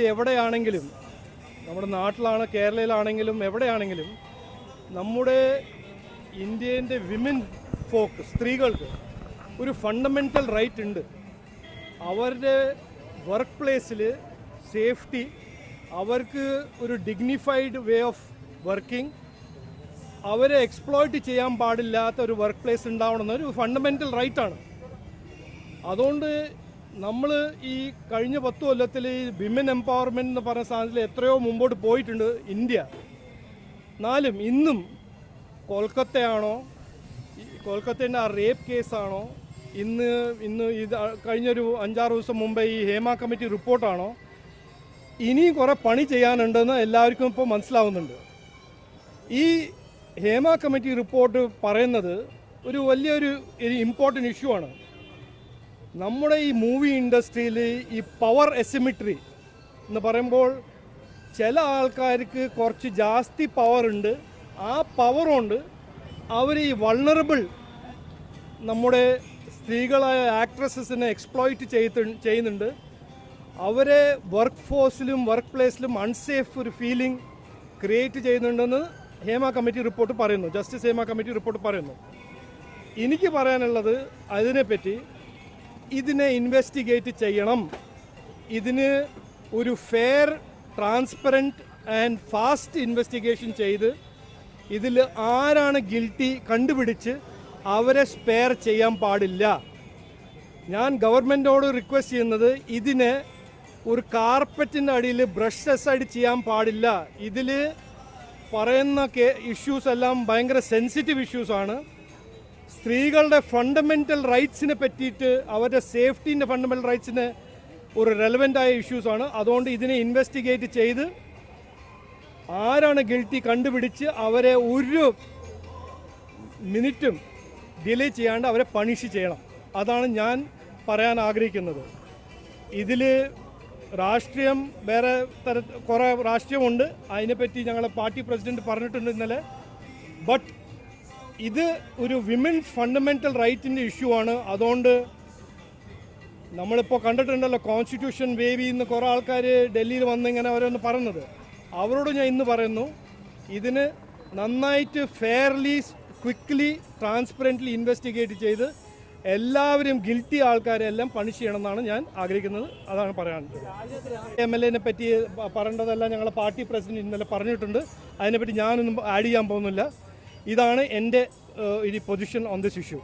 എവിടെയാണെങ്കിലും നമ്മുടെ നാട്ടിലാണ് കേരളയിലാണെങ്കിലും എവിടെയാണെങ്കിലും നമ്മുടെ ഇന്ത്യന്റെ വിമൻ ഫോക്ക് സ്ത്രീകൾക്ക് ഒരു ഫണ്ടമെന്റൽ റൈറ്റ് ഉണ്ട്. അവരുടെ വർക്ക് പ്ലേസിൽ സേഫ്റ്റി അവർക്ക് ഒരു ഡിഗ്നിഫൈഡ് വേ ഓഫ് വർക്കിംഗ് അവരെ എക്സ്പ്ലോയിറ്റ് ചെയ്യാൻ പാടില്ലാത്ത ഒരു വർക്ക് പ്ലേസ് ഉണ്ടാവണമെന്നൊരു ഫണ്ടമെന്റൽ റൈറ്റാണ് അതുകൊണ്ട് നമ്മൾ ഈ കഴിഞ്ഞ പത്ത് കൊല്ലത്തിൽ ഈ വിമൻ എംപവർമെന്റ് എന്ന് പറഞ്ഞ സാധനത്തിൽ എത്രയോ മുമ്പോട്ട് പോയിട്ടുണ്ട് ഇന്ത്യ. എന്നാലും ഇന്നും കൊൽക്കത്തയാണോ കൊൽക്കത്തേന്റെ ആ റേപ്പ് കേസാണോ ഇന്ന് ഇന്ന് ഇത് കഴിഞ്ഞൊരു അഞ്ചാറ് ദിവസം മുമ്പേ ഈ ഹേമ കമ്മിറ്റി റിപ്പോർട്ടാണോ ഇനിയും കുറേ പണി ചെയ്യാനുണ്ടെന്ന് എല്ലാവർക്കും ഇപ്പോൾ മനസ്സിലാവുന്നുണ്ട്. ഈ ഹേമ കമ്മിറ്റി റിപ്പോർട്ട് പറയുന്നത് ഒരു വലിയൊരു ഇമ്പോർട്ടന്റ് ഇഷ്യൂ ആണ്. നമ്മുടെ ഈ മൂവി ഇൻഡസ്ട്രിയിൽ ഈ പവർ എസിമിട്രി എന്ന് പറയുമ്പോൾ ചില ആൾക്കാർക്ക് കുറച്ച് ജാസ്തി പവർ ഉണ്ട്. ആ പവർ കൊണ്ട് അവർ ഈ വൾണറബിൾ നമ്മുടെ സ്ത്രീകളായ ആക്ട്രസസിനെ എക്സ്പ്ലോയിറ്റ് ചെയ്ത് ചെയ്യുന്നുണ്ട്. അവരെ വർക്ക് ഫോഴ്സിലും വർക്ക് പ്ലേസിലും അൺസേഫ് ഒരു ഫീലിംഗ് ക്രിയേറ്റ് ചെയ്യുന്നുണ്ടെന്ന് ഹേമ കമ്മിറ്റി റിപ്പോർട്ട് പറയുന്നു. ജസ്റ്റിസ് ഹേമ കമ്മിറ്റി റിപ്പോർട്ട് പറയുന്നു. എനിക്ക് പറയാനുള്ളത് അതിനെപ്പറ്റി ഇതിനെ ഇൻവെസ്റ്റിഗേറ്റ് ചെയ്യണം. ഇതിന് ഒരു fair transparent and fast investigation ചെയ്ത് ഇതിൽ ആരാണ് ഗിൽറ്റി കണ്ടുപിടിച്ച് അവരെ സ്പെയർ ചെയ്യാൻ പാടില്ല. ഞാൻ ഗവൺമെന്റോട് റിക്വസ്റ്റ് ചെയ്യുന്നത് ഇതിനെ ഒരു കാർപ്പറ്റിന്റെ അടിയിൽ ബ്രഷ് അസൈഡ് ചെയ്യാൻ പാടില്ല. ഇതിൽ പറയുന്ന കേ ഇഷ്യൂസ് എല്ലാം ഭയങ്കര സെൻസിറ്റീവ് ഇഷ്യൂസാണ് സ്ത്രീകളുടെ ഫണ്ടമെന്റൽ റൈറ്റ്സിനെ പറ്റിയിട്ട് അവരുടെ സേഫ്റ്റീന്റെ ഫണ്ടമെന്റൽ റൈറ്റ്സിന് ഒരു ആയ ഇഷ്യൂസാണ് അതുകൊണ്ട് ഇതിനെ ഇൻവെസ്റ്റിഗേറ്റ് ചെയ്ത് ആരാണ് ഗിൽറ്റി കണ്ടുപിടിച്ച് അവരെ ഒരു മിനിറ്റും ഡിലേ ചെയ്യാണ്ട് അവരെ പണിഷ് ചെയ്യണം. അതാണ് ഞാൻ പറയാൻ ആഗ്രഹിക്കുന്നത്. ഇതിൽ രാഷ്ട്രീയം വേറെ തര കുറേ രാഷ്ട്രീയമുണ്ട്. അതിനെപ്പറ്റി ഞങ്ങളെ പാർട്ടി പ്രസിഡന്റ് പറഞ്ഞിട്ടുണ്ട് ഇന്നലെ. ബട്ട് ഇത് ഒരു വിമൻ ഫണ്ടമെന്റൽ റൈറ്റിന്റെ ഇഷ്യൂ ആണ്. അതുകൊണ്ട് നമ്മളിപ്പോൾ കണ്ടിട്ടുണ്ടല്ലോ കോൺസ്റ്റിറ്റ്യൂഷൻ വേവി എന്ന് കുറേ ആൾക്കാർ ഡൽഹിയിൽ വന്ന് ഇങ്ങനെ ഓരോന്ന് പറഞ്ഞത് അവരോട് ഞാൻ ഇന്ന് പറയുന്നു ഇതിന് നന്നായിട്ട് ഫെയർലി ക്വിക്ക്ലി ട്രാൻസ്പെറന്റ്ലി ഇൻവെസ്റ്റിഗേറ്റ് ചെയ്ത് എല്ലാവരും ഗിൽറ്റി ആൾക്കാരെല്ലാം പണിഷ് ചെയ്യണമെന്നാണ് ഞാൻ ആഗ്രഹിക്കുന്നത്. അതാണ് പറയാനുള്ളത്. എം എൽ എനെ പറ്റി പറയേണ്ടതെല്ലാം ഞങ്ങളുടെ പാർട്ടി പ്രസിഡന്റ് ഇന്നലെ പറഞ്ഞിട്ടുണ്ട്. അതിനെപ്പറ്റി ഞാനൊന്നും ആഡ് ചെയ്യാൻ പോകുന്നില്ല. ഇതാണ് എന്റെ ഈ പൊസിഷൻ ഓൺ ദിസ് ഇഷ്യൂ